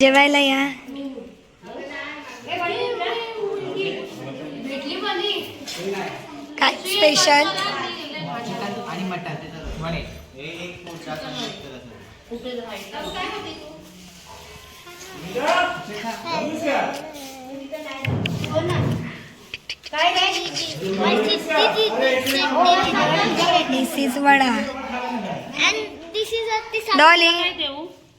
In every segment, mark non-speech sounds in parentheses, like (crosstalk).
जेवायला या. काय स्पेशल चिकन आणि मटन म्हणे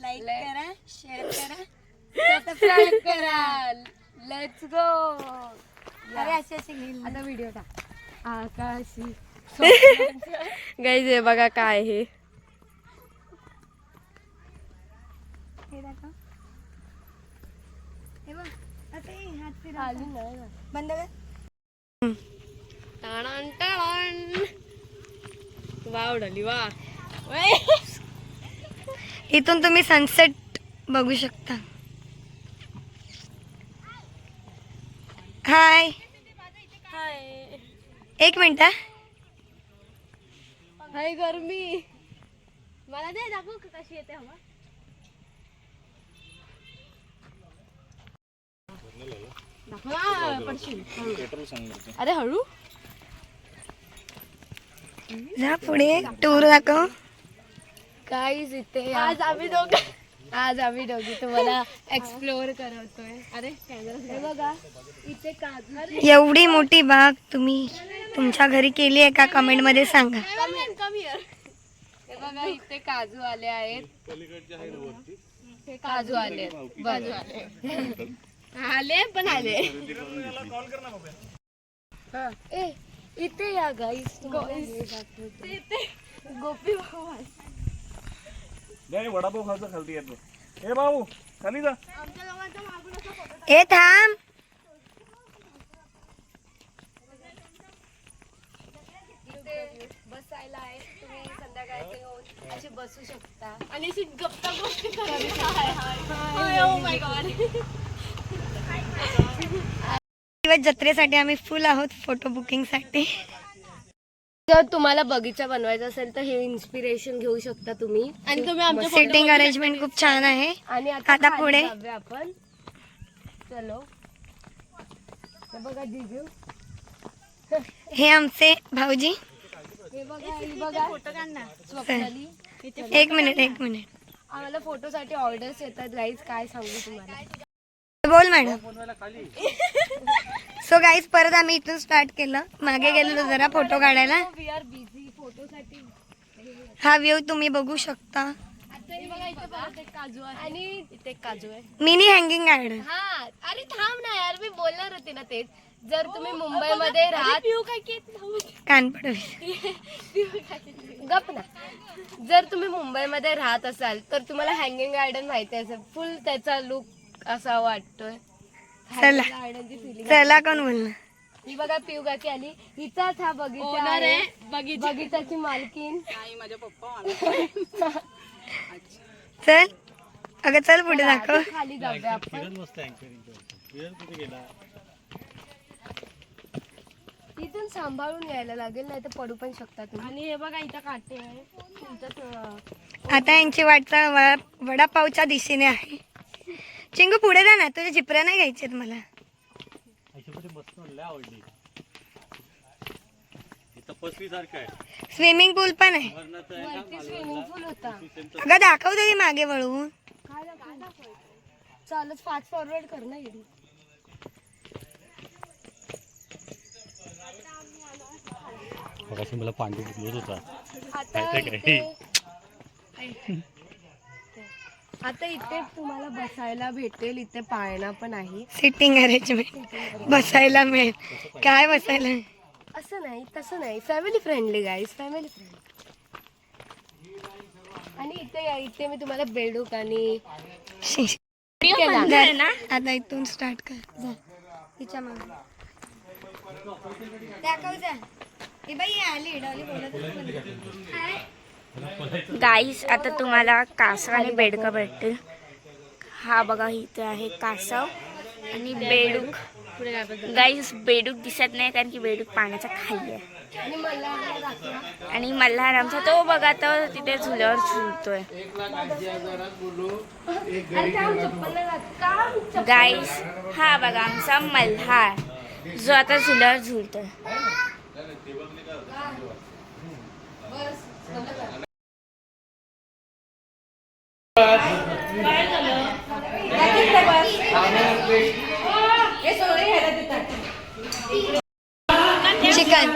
लाईक करा शेअर (laughs) करा सबस्क्राईब करा. लेट्स गो अरे अशी अशी घेईल आता व्हिडिओ टाक. आकाशी. (laughs) गाईज हे बघा काय हे हे दाखव. हे बघ असं हे हात फिरव. बंद कर. वा. (laughs) इथून तुम्ही सनसेट बघू शकता. हाय एक मिनिट. हाय गरमी. मला दे दाखव कशी येते हवा. अरे हळू. जा पुढे टूर दाखव. काहीच इथे आज आम्ही दोघं आज आम्ही दोघी तुम्हाला एक्सप्लोअर करवतोय अरे हे बघा इथे काजू एवढी मोठी बाग तुम्ही तुमच्या घरी केली आहे का? कमेंटमध्ये सांगा. हे बघा इथे काजू आले आहेत. हे काजू आले बाजू आले आले पण आले. हा. ए इथे या गाईस इथे गोपी भाऊ नाही वडापाव खायचं खालती येतो हे भाऊ खाली जा. ए थांब. बसायला आहे. तुम्ही येऊन असे बसू शकता. आणि अशी गप्पा गोष्टी करायला ओ माय गॉड दिवस जत्रेसाठी आम्ही फुल आहोत फोटो बुकिंगसाठी. जर तुम्हाला बगीचा बनवायचा असेल तर हे इन्स्पिरेशन घेऊ शकता तुम्ही. आणि तुम्ही आमच्या सिटिंग अरेंजमेंट खूप छान आहे. आणि आता पुढे. आपण. चलो. हे बघा जिजू. हे आमचे भाऊजी. एक मिनिट एक मिनिट आम्हाला फोटोसाठी ऑर्डर्स येतात गाईज काय सांगू तुम्हाला? बोल मॅडम सो गाईज परत आम्ही इथून स्टार्ट केलं. मागे गेलेलो जरा फोटो काढायला. हा व्ह्यू तुम्ही बघू शकता. हे बघा इथे परत एक काजू आहे. आणि इथे एक काजू आहे. मिनी हँगिंग गार्डन हा अरे थांब ना यार मी बोलणार होते ना तेच. जर तुम्ही मुंबईमध्ये राहत कान पडवे गप ना. जर तुम्ही मुंबईमध्ये राहत असाल तर तुम्हाला हँगिंग गार्डन माहिती असेल. फुल त्याचा लुक असा वाटतोय. चला. चला कोण बोलणार ही बघा पिऊ काकी आली. हिचाच हा बगीचा आहे बगीचाची मालकीन (laughs) चल. अगं चल पुढे दाखव. खाली जाऊया आपण. इथून सांभाळून यायला लागेल नाही तर पडू पण शकता तुम्ही आणि हे बघा इथं काटे आहे. तुमचं आता यांची वाटचाल वडा- वडापावच्या दिशेने आहे. चिंगू पुढे जा ना तुझ्या चिपऱ्या नाही घ्यायच्यात मला. स्विमिंग पूल पण आहे. स्विमिंग पूल होता. अगं दाखव तरी मागे वळून काय चालच फास्ट फॉरवर्ड कर ना मला पांडू होता. काय, काय, आता इथे तुम्हाला बसायला भेटेल इथे पाळणा पण आहे. सिटिंग अरेंजमेंट बसायला मिळेल. काय बसायला? असं नाही तसं नाही. Family friendly guys family friendly आणि इथे या इथे मी तुम्हाला बेडूक आणि. आता इथून स्टार्ट कर. जा. तिच्यामागे. दाखव जा. बाई आली डॉली बोलत गाईस आता तुम्हाला कासव आणि बेडका भेटतील. हा बघा इथे आहे कासव आणि बेडूक. गाईस बेडूक दिसत नाही कारण की बेडूक पाण्याचा खाली आहे. आणि मल्हार आमचा तो बघा तो तिथे झुल्यावर झुलतोय. गाईस हा बघा आमचा मल्हार जो आता झुल्यावर झुलतोय. चिकन.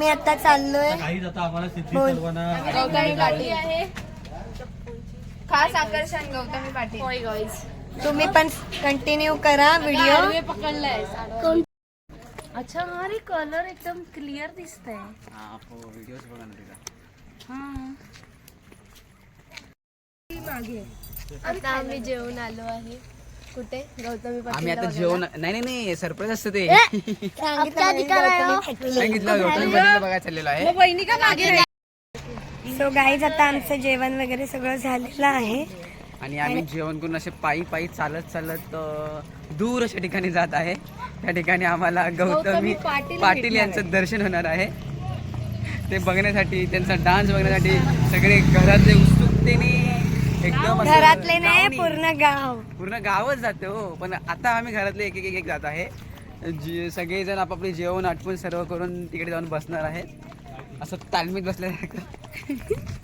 आम्ही आता चाललोय. काहीच आता आम्हाला सिद्धी बोल. सर्वांना गौतमी पाटील. आहे. खास आकर्षण गौतमी पाटील. होय गाईज तुम्ही पण कंटिन्यू करा व्हिडिओ पकडलाय. अच्छा अरे कलर एकदम क्लिअर दिसतंय. आता आम्ही जेवण आलो आहे. कुठे? गौतमी पाटील आम्ही आता जेवण नाही नाही नाही सरप्राईज असतं ते. सांगितलं सांगितलं गौतमी पाटीलला बघायला चाललेलो आहे. बहिणी का मागे सो गाईज आता आमचं जेवण वगैरे सगळं झालेलं आहे. आणि आम्ही जेवण करून असे पायी पायी चालत चालत दूर अशा ठिकाणी जात आहे. त्या ठिकाणी आम्हाला गौतमी पाटील यांचं दर्शन होणार आहे. ते बघण्यासाठी त्यांचा डान्स बघण्यासाठी सगळे घरातले उत्सुकतेने एकदम असं घरातले नाही. पूर्ण गाव. पूर्ण गावच जाते हो. पण आता आम्ही घरातले एक एक एक एक जात आहे. जे सगळेजण आपापले जेवण आटपून सर्व करून तिकडे जाऊन बसणार आहे असं तालमीत बसल्यासारखं. (laughs)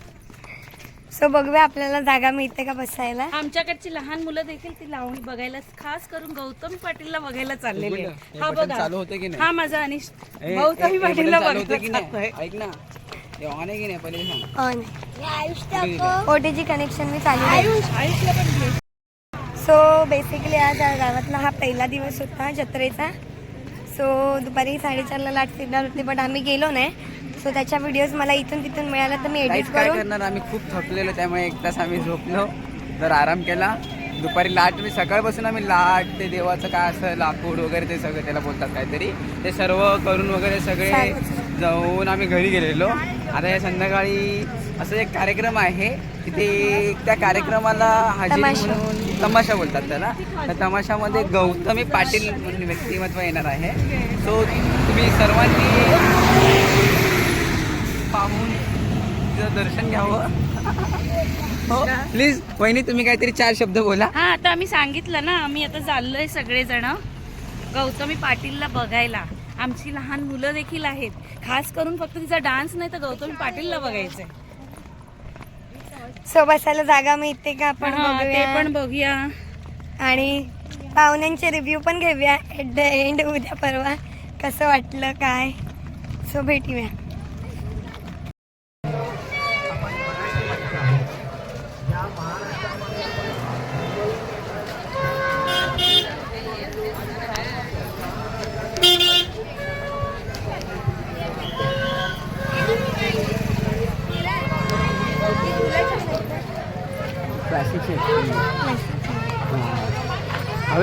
सो बघूया आपल्याला जागा मिळते का बसायला? आमच्याकडची लहान मुलं देखील ती लावणी बघायला खास करून गौतम पाटीलला बघायला चाललेली हे आहे. हा बघा. चालू होते की नाही? हा माझा अनिश ए, ए, गौतमी हे बटन पाटीलला चालू होते की बघायला नाही. ऐक ना. हे ऑन आहे की नाही? पहिले सांग. ऑन ओटीजी कनेक्शन मी चालू सो बेसिकली आज गावातला हा पहिला दिवस होता जत्रेचा. सो दुपारी साडेचारला लाट फिरणार होती बट आम्ही गेलो नाही. सो त्याच्या व्हिडिओज मला इथून तिथून मिळाला तर मी एडिट काय करून करणार? आम्ही खूप थकलेलो त्यामुळे एक तास आम्ही झोपलो. जर आराम केला. दुपारी लाट मी सकाळपासून आम्ही लाट ते देवाचं काय असं लाकूड वगैरे ते सगळं त्याला बोलतात काहीतरी. ते सर्व करून वगैरे सगळे जाऊन आम्ही घरी गेलेलो. आता या संध्याकाळी असं एक कार्यक्रम आहे तिथे त्या कार्यक्रमाला हजेरी तमाशा. म्हणून तमाशा बोलतात त्याला. त्या तमाशामध्ये गौतमी पाटील म्हणून व्यक्तिमत्व येणार आहे. सो तुम्ही सर्वांनी पाहून तिचं दर्शन घ्यावं. हो प्लीज वहिनी तुम्ही काहीतरी चार शब्द बोला. हा आता आम्ही सांगितलं ना आम्ही आता चाललोय सगळेजण. गौतमी पाटीलला बघायला. आमची लहान मुलं देखील आहेत. खास करून फक्त तिचा डान्स नाही तर गौतमी पाटीलला बघायचंय. सो बसायला जागा मिळते का? आपण ते. पण बघूया. आणि पाहुण्यांचे रिव्ह्यू पण घेऊया. एट द एंड उद्या परवा. कसं वाटलं काय? सो भेटूया.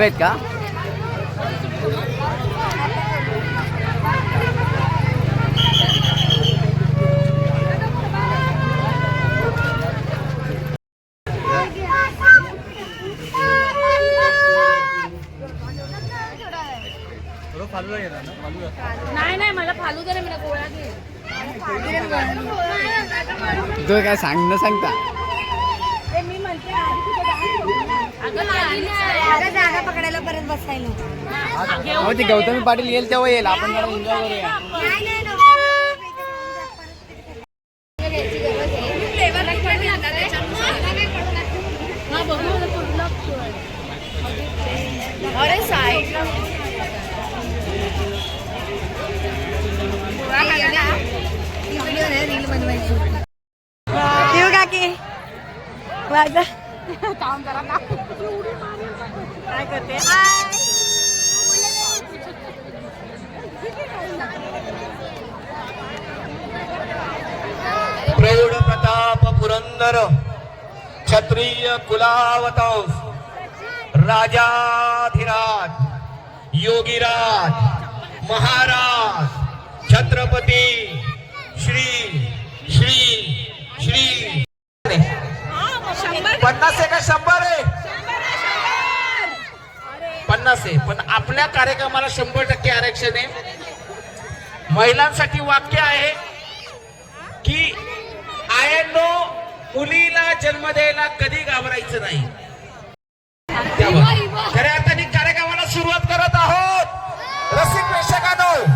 हवेत का? नाही नाही मला फालू दे ना मला गोळा घे तो काय सांग न सांगता? जागा पकडायला परत बसायला. हो ते गौतमी पाटील येईल तेव्हा येईल. आपण जरा एन्जॉय करूया. अरे रील बनवायची येऊ काकी माझा काय करते. प्रौढ प्रताप पुरंदर क्षत्रिय कुलावतांस राजाधिराज योगीराज महाराज छत्रपती श्री श्री श्री. पन्नास आहे का शंभर आहे. पन्नास आहे. पण आपल्या कार्यक्रमाला शंभर टक्के आरक्षण आहे. महिलांसाठी वाक्य आहे की आयनो मुलीला जन्म द्यायला कधी घाबरायचं नाही. खऱ्या अर्थाने कार्यक्रमाला सुरुवात करत आहोत. रसिक प्रेक्षकांना